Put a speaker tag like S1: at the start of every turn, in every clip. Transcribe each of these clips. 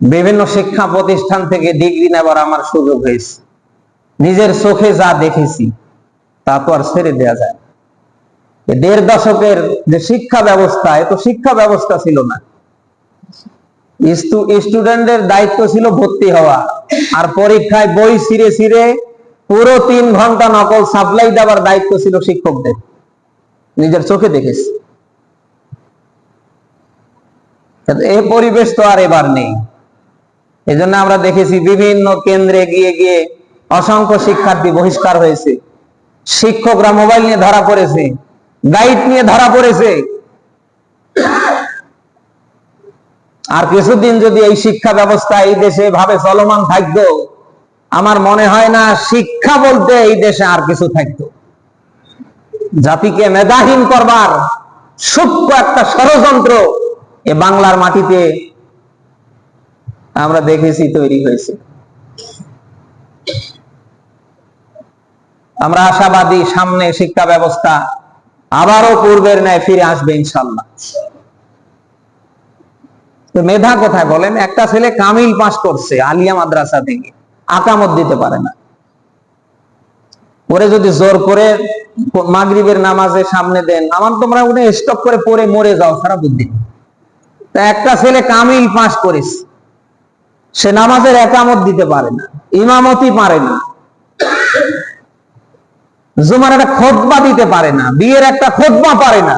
S1: বিভিন্ন শিক্ষা প্রতিষ্ঠান থেকে ডিগ্রি নেবার আমার সুযোগ হয়েছে। নিজের চোখে যা দেখেছি, তা তো আর ছেড়ে দেওয়া যায়। দেড় দশকের যে শিক্ষা ব্যবস্থা, এ তো শিক্ষা ব্যবস্থা ছিল না। স্টু- স্টুডেন্টদের দায়িত্ব ছিল ভর্তি হওয়া। আর পরীক্ষায় বই ছিঁড়ে ছিঁড়ে পুরো তিন ঘণ্টা নকল সাপ্লাই দেওয়ার দায়িত্ব ছিল শিক্ষকদের। নিজের চোখে দেখেছি। এ পরিবেশ তো আর এবার নেই। এজন্য আমরা দেখেছি বিভিন্ন কেন্দ্রে গিয়ে গিয়ে অসংখ্য শিক্ষার্থী বহিষ্কার হয়েছে। শিক্ষকরা মোবাইল নিয়ে ধরা পড়েছে, গাইড নিয়ে ধরা পড়েছে। আর কিছুদিন যদি এই শিক্ষা ব্যবস্থা এই দেশে ভাবে চলমান থাকতো, আমার মনে হয় না শিক্ষা বলতে এই দেশে আর কিছু থাকতো। জাতিকে মেধাহীন করবার সূক্ষ্ম একটা ষড়যন্ত্র এ বাংলার মাটিতে আমরা দেখেছি তৈরি হয়েছে। আমরা আশাবাদী সামনে শিক্ষা ব্যবস্থা আবারও পূর্বের ন্যায় ফিরে আসবে ইনশাল্লাহ তো মেধা কোথায় বলেন? একটা ছেলে কামিল পাস করছে আলিয়া মাদ্রাসা থেকে, আকামত দিতে পারে না। ওরে যদি জোর করে মাগরিবের নামাজে সামনে দেন, আমার তোমরা উনি স্টপ করে পড়ে মরে যাও, সারা বুদ্ধি। তা একটা ছেলে কামিল পাস করিস সে নামাজের একামত দিতে পারে না, ইমামতি পারে না। জুমার একটা খোদবা দিতে পারে না, বিয়ের একটা খোদবা পারে না।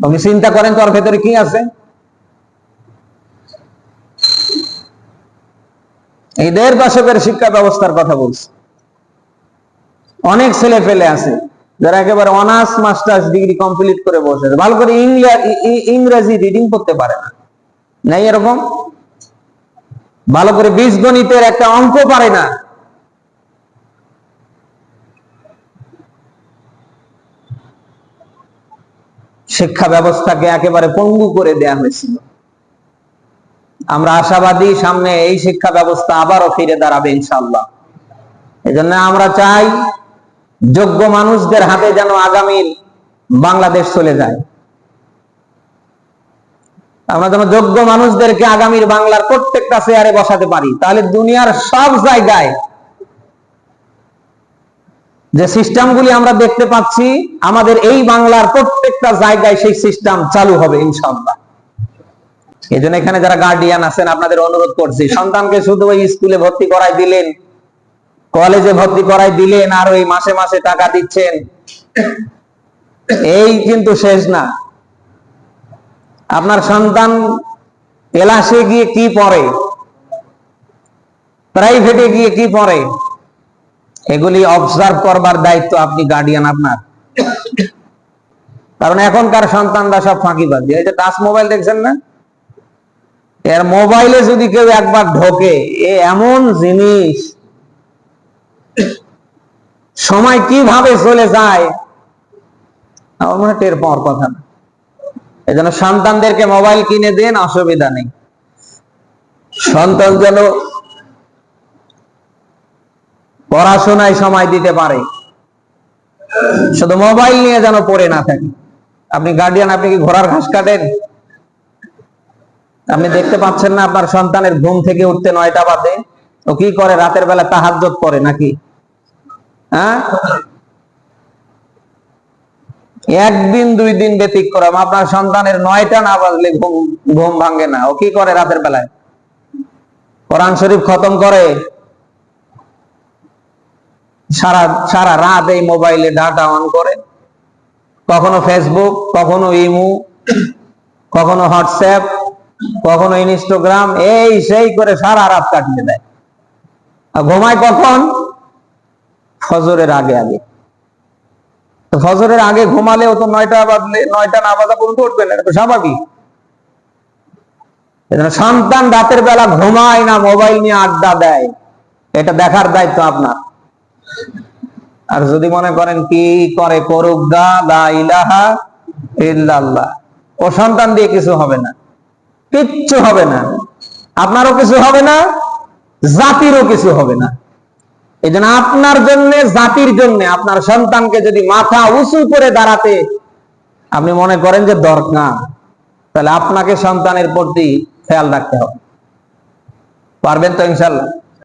S1: আপনি চিন্তা করেন তোর ভেতরে কি আছে? এই দেড় দশকের শিক্ষা ব্যবস্থার কথা বলছি। অনেক ছেলে ফেলে আছে, যারা একেবারে অনার্স, মাস্টার্স ডিগ্রি কমপ্লিট করে বসে ভালো করে ইংরেজি রিডিং করতে পারে না। নাই এরকম? ভালো করে বীজগণিতের একটা অঙ্ক পারে না। শিক্ষা ব্যবস্থাকে একেবারে পঙ্গু করে দেয়া হয়েছিল। আমরা আশাবাদী সামনে এই শিক্ষা ব্যবস্থা আবারও ফিরে দাঁড়াবে ইনশাল্লাহ এই জন্য আমরা চাই, যোগ্য মানুষদের হাতে যেন আগামীর বাংলাদেশ চলে যায়। আমরা যেন যোগ্য মানুষদেরকে আগামীর বাংলার প্রত্যেকটা চেয়ারে বসাতে পারি, তাহলে দুনিয়ার সব জায়গায় যে সিস্টেমগুলি আমরা দেখতে পাচ্ছি, আমাদের এই বাংলার প্রত্যেকটা জায়গায় সেই সিস্টেম চালু হবে ইনশাল্লাহ এই জন্য এখানে যারা গার্ডিয়ান আছেন, আপনাদের অনুরোধ করছি, সন্তানকে শুধু ওই স্কুলে ভর্তি করাই দিলেন কলেজে ভর্তি করাই দিলেন, আর ওই মাসে মাসে টাকা দিচ্ছেন, এই কিন্তু শেষ না। আপনার সন্তান ক্লাসে গিয়ে কি পড়ে? প্রাইভেটে গিয়ে কি পড়ে? এগুলি অবজার্ভ করবার দায়িত্ব আপনি গার্ডিয়ান আপনার। কারণ এখনকার সন্তানরা সব ফাঁকিবাজি। এই যে টাচ মোবাইল দেখছেন না? এর মোবাইলে যদি কেউ একবার ঢোকে, এ এমন জিনিস। সময় কীভাবে চলে যায়? আমার টের পাওয়ার কথা না। এই জন্য সন্তানদেরকে মোবাইল কিনে দেন, অসুবিধা নেই। সন্তান যেন পড়াশোনায় সময় দিতে পারে। শুধু মোবাইল নিয়ে যেন পড়ে না থাকে। আপনি গার্ডিয়ান আপনি কি ঘোড়ার ঘাস কাটেন? আপনি দেখতে পাচ্ছেন না আপনার সন্তানের ঘুম থেকে উঠতে নয়টা বাজে। ও কি করে, রাতের বেলা তাহাজ্জত করে নাকি? হ্যাঁ? একদিন, দুই দিন ব্যতিক্রম আপনার সন্তানের নয়টা না বাজলে ঘুম ঘুম ভাঙে না। ও কি করে রাতের বেলায়? কোরআন শরীফ খতম করে। সারা সারা রাত এই মোবাইলে ডাটা অন করে। কখনো ফেসবুক, কখনো ইমু, কখনো হোয়াটসঅ্যাপ, কখনো ইনস্টাগ্রাম, এই সেই করে সারা রাত কাটিয়ে দেয়। আর ঘুমায় কখন? ফজরের আগে আগে। তো ফজরের আগে ঘুমালেও তো নয়টা বাজলে, নয়টা না বাজা পর্যন্ত উঠবে না তো স্বাভাবিক। সন্তান রাতের বেলা ঘুমায় না, মোবাইল নিয়ে আড্ডা দেয়। এটা দেখার দায়িত্ব আপনার। আর যদি মনে করেন কি করে করুক দা ইলাহা ইল্লাল্লাহ। ও সন্তান দিয়ে কিছু হবে না। কিচ্ছু হবে না। আপনারও কিছু হবে না, জাতিরও কিছু হবে না। এই আপনার জন্য, জাতির জন্য, আপনার সন্তানকে যদি মাথা উঁচু করে দাঁড়াতে আপনি মনে করেন যে দরকার, তাহলে আপনাকে সন্তানের প্রতি খেয়াল রাখতে হবে। পারবেন তো ইনশাল্লাহ?